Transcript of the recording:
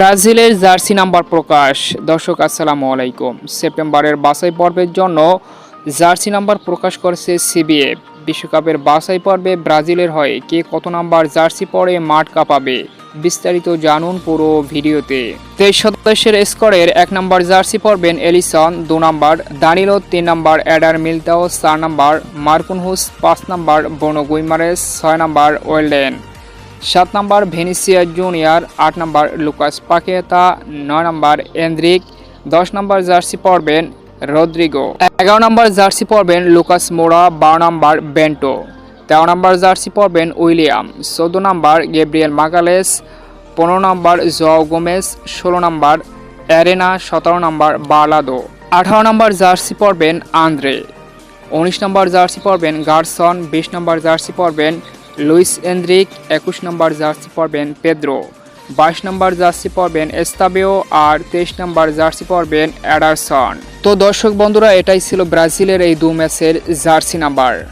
ব্রাজিলের jersey number প্রকাশ। দর্শক, আসসালামু আলাইকুম। সেপ্টেম্বরের বাছাই পর্বের জন্য জার্সি নাম্বার প্রকাশ করেছে সিবিএফ বিশ্বকাপের বাছাই পর্বে ব্রাজিলের হয়ে কে কত নাম্বার জার্সি পরে মাঠ কাঁপাবে, বিস্তারিত জানুন পুরো ভিডিওতে। তেইশ সদস্যের স্কোরের এক নম্বর জার্সি পরবেন এলিসন, দু নম্বর দানিলো, তিন নম্বর অ্যাডার মিলতাও, চার নম্বর মার্কুনহুস, পাঁচ নম্বর বনো গুইমারেস, ছয় নম্বর ওয়েলডেন। সাত নম্বর ভেনিসিয়া জুনিয়র, আট নম্বর লুকাস পাকেতা, নয় নম্বর এন্দ্রিক, দশ নম্বর জার্সি পরবেন রদ্রিগো। এগারো নম্বর জার্সি পরবেন লুকাস মোরা, বারো নম্বর বেন্টো। তেরো নম্বর জার্সি পরবেন উইলিয়াম। চোদ্দ নম্বর গেব্রিয়েল মাগালেস, পনেরো নম্বর জও গোমেস, ষোলো নম্বর অ্যারেনা সতেরো নম্বর বার্লাদো। আঠারো নম্বর জার্সি পরবেন আন্দ্রে। উনিশ নম্বর জার্সি পরবেন গার্সন, বিশ নম্বর জার্সি পরবেন লুইস এন্দ্রিক একুশ নম্বর জার্সি পরবেন পেদ্রো। বাইশ নম্বর জার্সি পরবেন এস্তাবেও আর তেইশ নম্বর জার্সি পরবেন অ্যাডারসন। তো দর্শক বন্ধুরা, এটাই ছিল ব্রাজিলের এই দু ম্যাচের জার্সি নাম্বার।